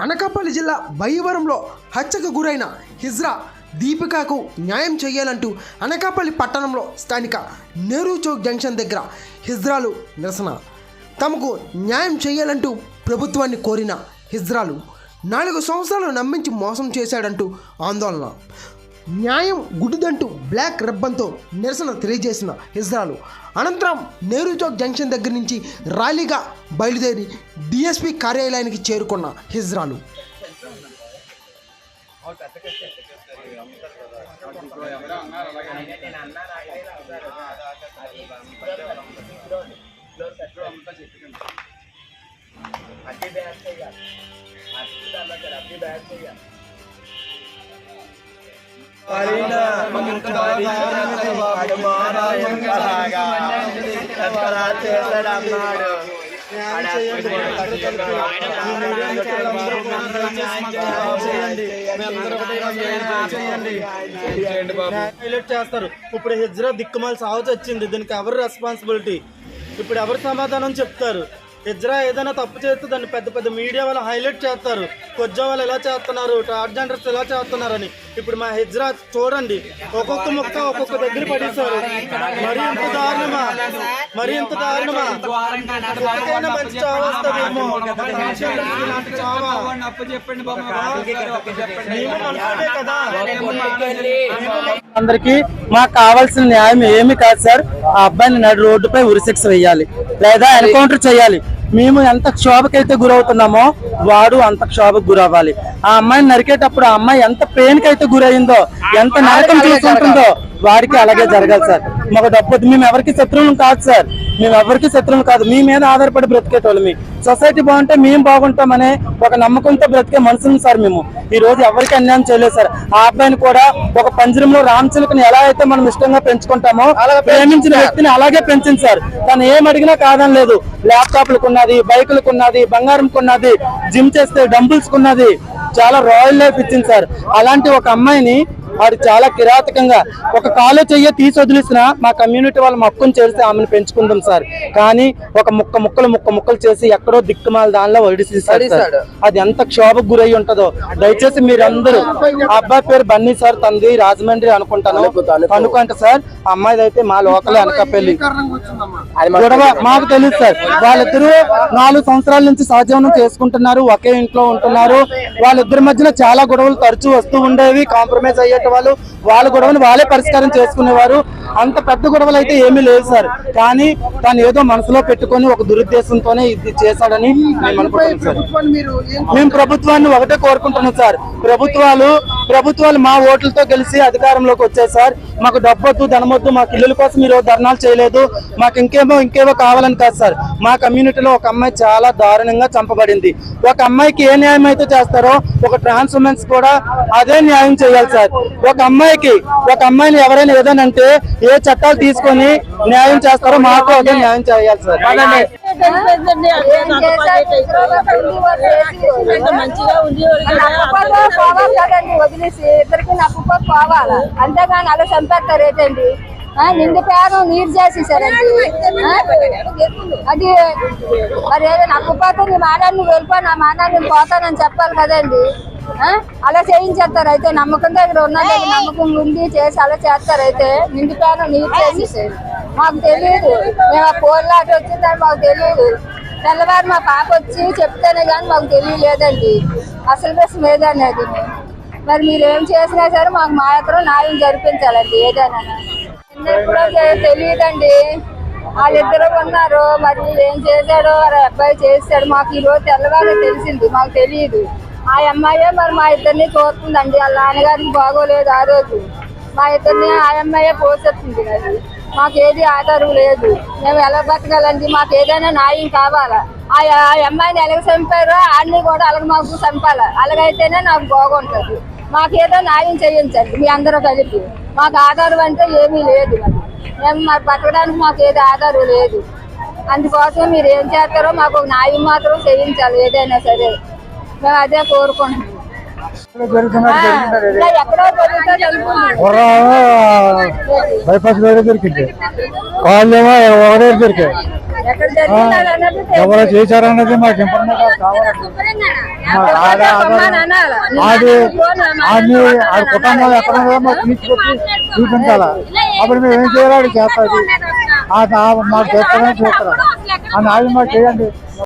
అనకాపల్లి జిల్లా బయ్యవరంలో హత్యకు గురైన హిజ్రా దీపికకు న్యాయం చేయాలంటూ అనకాపల్లి పట్టణంలో స్థానిక నెహ్రూ చౌక్ జంక్షన్ దగ్గర హిజ్రాలు నిరసన. తమకు న్యాయం చేయాలంటూ ప్రభుత్వాన్ని కోరిన హిజ్రాలు నాలుగు సంవత్సరాలు నమ్మించి మోసం చేశాడంటూ ఆందోళన. న్యాయం గుడ్డుదంటూ బ్లాక్ రెబ్బన్తో నిరసన తెలియజేసిన హిజ్రాలు అనంతరం నెహ్రూ చౌక్ జంక్షన్ దగ్గర నుంచి ర్యాలీగా బయలుదేరి డిఎస్పి కార్యాలయానికి చేరుకున్న హిజ్రాలు హైలైట్ చేస్తారు. ఇప్పుడు హిజ్రా దిక్కుమాలి సాగుతూ వచ్చింది దీనికి ఎవరు రెస్పాన్సిబిలిటీ ఇప్పుడు ఎవరు సమాధానం చెప్తారు? హిజ్రా ఏదైనా తప్పు చేస్తే దాన్ని పెద్ద పెద్ద మీడియా వాళ్ళు హైలైట్ చేస్తారు. కొజ్జా వాళ్ళు ఎలా చేస్తున్నారు? ట్రాన్స్జెండర్స్ ఎలా చేస్తున్నారని. ఇప్పుడు మా హిజ్రా చూడండి. ఒక్కొక్క ముక్క ఒక్కొక్క దగ్గర పడేశారు. మరి ఇంత దారుణమా? మరి ఇంత దారుణమా? కుక్కకైనా మంచి వస్తుందేమో. ఇలాంటి చావా? మేము మనుషులే కదా. అందరికి మాకు కావాల్సిన న్యాయం ఏమి కాదు సార్. ఆ అబ్బాయిని నడు రోడ్డుపై ఉరిశిక్ష వేయాలి. లేదా ఎన్కౌంటర్ చేయాలి. మేము ఎంత క్షోభకైతే గురవుతున్నామో వాడు అంత క్షోభకు గురవ్వాలి. ఆ అమ్మాయిని నరికేటప్పుడు ఆ అమ్మాయి ఎంత పెయిన్ అయితే గురైందో ఎంత నరకం చూసుకుంటుందో వాడికి అలాగే జరగాలి సార్. మాకు డబ్బు మేము ఎవరికి శత్రువులు కాదు సార్. మేము ఎవరికి శత్రువులు కాదు. మీ మీద ఆధారపడి బ్రతికేటోళ్ళు మీ. సొసైటీ బాగుంటే మేము బాగుంటామనే ఒక నమ్మకంతో బ్రతికే మనుషులు సార్ మేము. ఈ రోజు ఎవరికి అన్యాయం చేయలేదు సార్. ఆ అబ్బాయిని కూడా ఒక పంజరంలో రామచిలుకని ఎలా అయితే మనం ఇష్టంగా పెంచుకుంటామో ప్రేమించిన వ్యక్తిని అలాగే పెంచింది సార్. తను ఏం అడిగినా కాదని లేదు. ల్యాప్టాప్లకు ఉన్నది బైకులకు ఉన్నది బంగారం కొన్నది జిమ్ చేస్తే డంబుల్స్ కొన్నది. చాలా రాయల్ లైఫ్ ఇచ్చింది సార్. అలాంటి ఒక అమ్మాయిని వాడు చాలా కిరాతకంగా ఒక కాలు చెయ్య తీసి వదిలేసిన మా కమ్యూనిటీ వాళ్ళు మక్కుని చేసి ఆమెను పెంచుకుందాం సార్. కానీ ఒక ముక్క ముక్కలు ముక్క ముక్కలు చేసి ఎక్కడో దిక్కుమాల దానిలో వడిసేసాడు సార్. అది ఎంత క్షోభకు గురై ఉంటుందో. దయచేసి మీరందరూ ఆ అబ్బాయి పేరు బన్నీ సార్ తంది రాజమండ్రి అనుకుంటాను. అనుకుంటా సార్ ఆ అమ్మాయిది అయితే మా లోకల్ అనకాపల్లి గొడవ మాకు తెలియదు సార్. వాళ్ళిద్దరూ నాలుగు సంవత్సరాల నుంచి సహజీవనం చేసుకుంటున్నారు ఒకే ఇంట్లో ఉంటున్నారు. వాళ్ళిద్దరి మధ్యన చాలా గొడవలు తరచూ వస్తూ ఉండేవి కాంప్రమైజ్ అయ్యేట వాళ్ళు వాళ్ళ గొడవని వాళ్ళే పరిష్కారం చేసుకునేవారు. అంత పెద్ద గొడవలు అయితే ఏమీ లేదు సార్. కానీ తను ఏదో మనసులో పెట్టుకొని ఒక దురుద్దేశంతోనే ఇది చేశాడని మేము అనుకుంటున్నాం సార్. మేము ప్రభుత్వాన్ని ఒకటే కోరుకుంటున్నాం సార్. ప్రభుత్వాలు ప్రభుత్వాలు మా ఓట్లతో గెలిచి అధికారంలోకి వచ్చాయి సార్. మాకు డబ్బొద్దు ధనమొద్దు మాకు ఇల్లుల కోసం మీరు ధర్నాలు చేయలేదు. మాకు ఇంకేమో ఇంకేమో కావాలని కాదు సార్. మా కమ్యూనిటీలో ఒక అమ్మాయి చాలా దారుణంగా చంపబడింది. ఒక అమ్మాయికి ఏ న్యాయం అయితే చేస్తారో ఒక ట్రాన్స్ ఉమెన్స్ కూడా అదే న్యాయం చేయాలి సార్. ఒక అమ్మాయికి ఒక అమ్మాయిని ఎవరైనా ఏదైనా అంటే ఏ చట్టాలు తీసుకొని న్యాయం చేస్తారో మాకు అదే న్యాయం చేయాలి సార్. మంచిగా ఉంది పోవాలి కదండి వదిలేసి. ఇద్దరికి నప్పుకో పోవాలా. అంతేగాని అలా చంపేస్తారు ఏంటండి? నిండు పేరం నీరు చేసేసారండి? అది మరి ఏదో నక్కుపోతే నీ మానాన్ని వెళ్ళిపో నా మానాన్ని పోతానని చెప్పాలి కదండి? అలా చేయించేస్తారు. అయితే నమ్మకం దగ్గర ఉన్నది నమ్మకం ఉండి చేసి అలా చేస్తారు. అయితే నిండు పేరం నీరు చేసేసారు మాకు తెలియదు మేము ఆ కోళ్ళాట వచ్చిందని మాకు తెలియదు తెల్లవారు మా పాప వచ్చి చెప్తేనే కానీ మాకు తెలియలేదండి. అసలు ప్రశ్న ఏదనేది? మరి మీరు ఏం చేసినా సరే మాకు మాత్రం న్యాయం జరిపించాలండి ఏదైనా. ఎప్పుడో తెలియదండి. వాళ్ళిద్దరు ఉన్నారు. మరి ఏం చేశాడో వారి అబ్బాయి చేశాడు. మాకు ఈ రోజు తెల్లవారు తెలిసింది. మాకు తెలియదు ఆ అమ్మాయే మరి మా ఇద్దరిని కోరుతుందండి వాళ్ళ నాన్నగారికి బాగోలేదు ఆ రోజు. మా ఇద్దరిని ఆ అమ్మాయే పోసేస్తుంది అది. మాకు ఏది ఆధారం లేదు. మేము ఎలా బతకాలండి? మాకు ఏదైనా న్యాయం కావాలా? ఆ ఆ అమ్మాయిని ఎలాగ చంపారో అన్ని కూడా అలాగ మాకు చంపాలి? అలాగైతేనే నాకు బాగుంటుంది. మాకేదో న్యాయం చేయించండి మీ అందరూ కలిపి. మాకు ఆధారం అంటే ఏమీ లేదు మేము మరి బతకడానికి మాకు ఏది ఆధారం లేదు. అందుకోసం మీరు ఏం చేస్తారో మాకు ఒక న్యాయం మాత్రం చేయించాలి ఏదైనా సరే. మేము అదే కోరుకుంటున్నాం. బైపాస్ వేరే దొరికింది కాళ్ళు ఏమో ఒకటే దొరికాయి ఎవరో చేశారన్నది మాకు ఇన్ఫర్మేషన్ కావాలి. కుటుంబాలు ఎక్కడ మాకు తీసుకొచ్చి చూపించాలా? అప్పుడు మేము ఏం చేయాలి చేస్తుంది మాకు చేస్తామని చూస్తారు ఆ న్యాయం మాకు చేయండి.